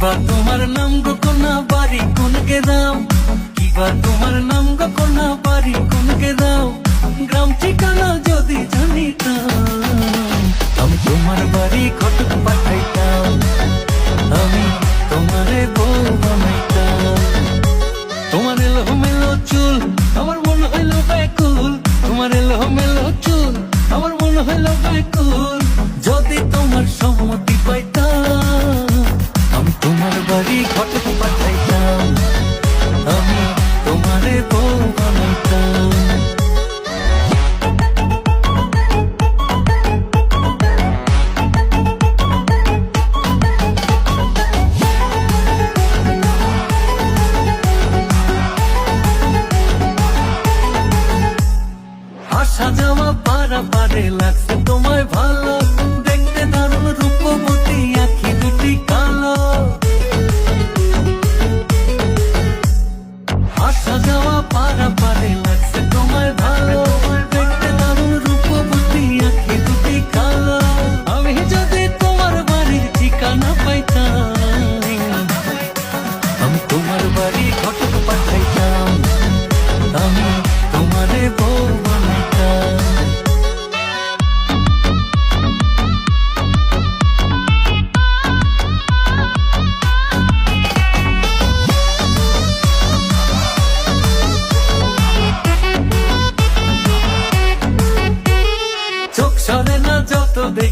নাম গো কোনা বাড়ি কোন গ্রাম কিবা তোমার নাম গো কোনা বাড়ি কোন গ্রাম গ্রাম ঠিকানা যদি জানিতাম, আমি তোমার বাড়ি ঘটক পাঠাইতাম, আমি তোমারে বউ বানাইতাম। তোমার এলো মেলো চুল, আমার মন হইল ব্যাকুল। তোমার এলো মেলো চুল, আমার মন হইল ব্যাকুল। যদি তোমার সম্মতি পাইতাম পারা লাগছে। তোমায় ভালো দেখতে দারুণ রূপবতী।